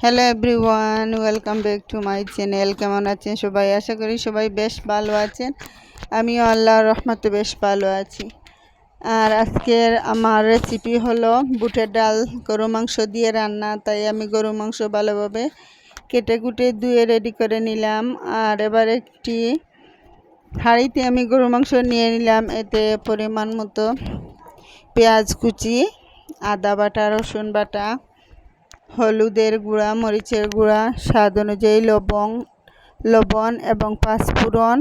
Hello everyone welcome back to my channel কেমন আছেন সবাই? আশা করি সবাই বেশ ভালো আছেন। আমিও আল্লাহর রহমতে বেশ ভালো আছি। আর আজকের আমার রেসিপি হলো বুটের ডাল, গরু মাংস দিয়ে রান্না। তাই আমি গরু মাংস ভালোভাবে কেটে কুটে ধুয়ে রেডি করে নিলাম। আর এবার একটি হাঁড়িতে আমি গরু মাংস নিয়ে নিলাম। এতে পরিমাণ মতো পেঁয়াজ কুচি, আদা বাটা, রসুন বাটা হলুদের গুঁড়া, মরিচের গুঁড়া, স্বাদ অনুযায়ী লবণ লবণ এবং পাঁচফোড়ন।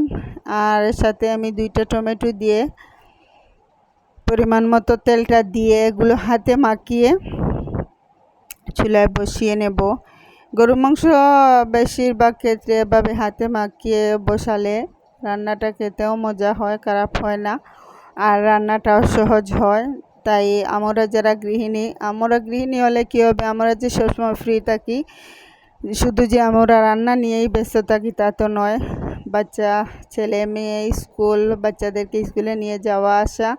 আর সাথে আমি দুইটা টমেটো দিয়ে পরিমাণ মতো তেলটা দিয়ে এগুলো হাতে মাখিয়ে চুলায় বসিয়ে নেব। গরু মাংস বেশিরভাগ ক্ষেত্রে এভাবে হাতে মাখিয়ে বসালে রান্নাটা খেতেও মজা হয়, খারাপ হয় না। আর রান্নাটাও সহজ হয়। তাই আমরা যারা গৃহিণী, আমরা গৃহিণী হলে কী হবে? আমরা যে সবসময় ফ্রি থাকি, শুধু যে আমরা রান্না নিয়েই ব্যস্ত থাকি তা তো নয়। বাচ্চা, ছেলে, মেয়ে, স্কুল, বাচ্চাদেরকে স্কুলে নিয়ে যাওয়া, আসা,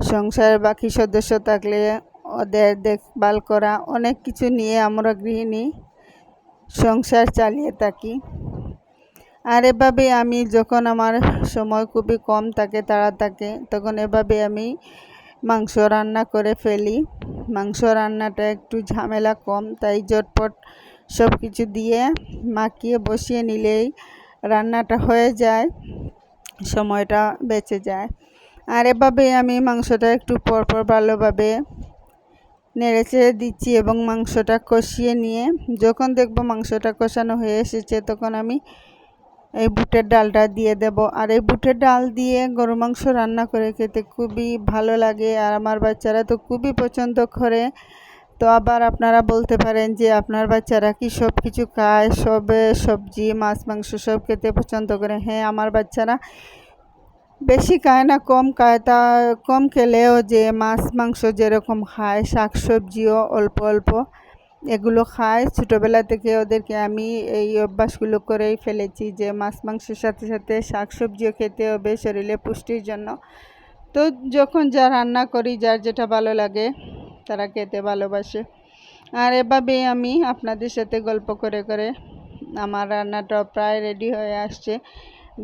সংসারের বাকি সদস্য থাকলে ওদের দেখভাল করা, অনেক কিছু নিয়ে আমরা গৃহিণী সংসার চালিয়ে থাকি। আর এভাবে আমি যখন আমার সময় খুবই কম থাকে তারা থাকে, তখন এভাবে আমি মাংস রান্না করে ফেলি। মাংস রান্নাটা একটু ঝামেলা কম, তাই ঝটপট সব কিছু দিয়ে মাখিয়ে বসিয়ে নিলেই রান্নাটা হয়ে যায়, সময়টা বেঁচে যায়। আর এভাবে আমি মাংসটা একটু পরপর ভালোভাবে নেড়ে চেড়ে দিচ্ছি এবং মাংসটা কষিয়ে নিয়ে যখন দেখব মাংসটা কষানো হয়ে এসেছে, তখন আমি এই বুটের ডালটা দিয়ে দেব। আর এই বুটের ডাল দিয়ে গরু মাংস রান্না করে খেতে খুবই ভালো লাগে। আর আমার বাচ্চারা তো খুবই পছন্দ করে। তো আবার আপনারা বলতে পারেন যে আপনার বাচ্চারা কি সব কিছু খায়, সব সবজি, মাছ, মাংস সব খেতে পছন্দ করে। হ্যাঁ আমার বাচ্চারা বেশি খায় না, কম খায়। তা কম খেলেও যে মাছ, মাংস যেরকম খায়, শাক সবজিও অল্প অল্প। এগুলো খায়। ছোটোবেলা থেকে ওদেরকে আমি এই অভ্যাসগুলো করেই ফেলেছি যে মাছ, মাংসের সাথে সাথে শাক সবজিও খেতে হবে শরীরে পুষ্টির জন্য। তো যখন যা রান্না করি, যার যেটা ভালো লাগে, তারা খেতে ভালোবাসে। আর এভাবেই আমি আপনাদের সাথে গল্প করে করে আমার রান্নাটা প্রায় রেডি হয়ে আসছে।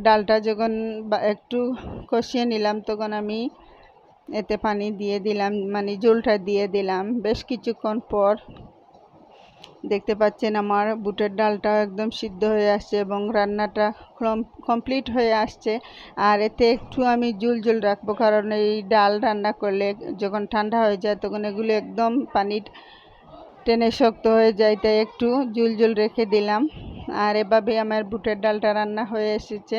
ডালটা যখন একটু কষিয়ে নিলাম, তখন আমি এতে পানি দিয়ে দিলাম মানে জলটা দিয়ে দিলাম। বেশ কিছুক্ষণ পর দেখতে পাচ্ছেন আমার বুটের ডালটা একদম সিদ্ধ হয়ে আসছে এবং রান্নাটা কমপ্লিট হয়ে আসছে। আর এতে একটু আমি জুল জুল রাখব কারণ এই ডাল রান্না করলে যখন ঠান্ডা হয়ে যায় তখন এগুলো একদম পানি টেনে শক্ত হয়ে যায়, তাই একটু জুল জুল রেখে দিলাম। আর এভাবে আমার বুটের ডালটা রান্না হয়ে এসেছে।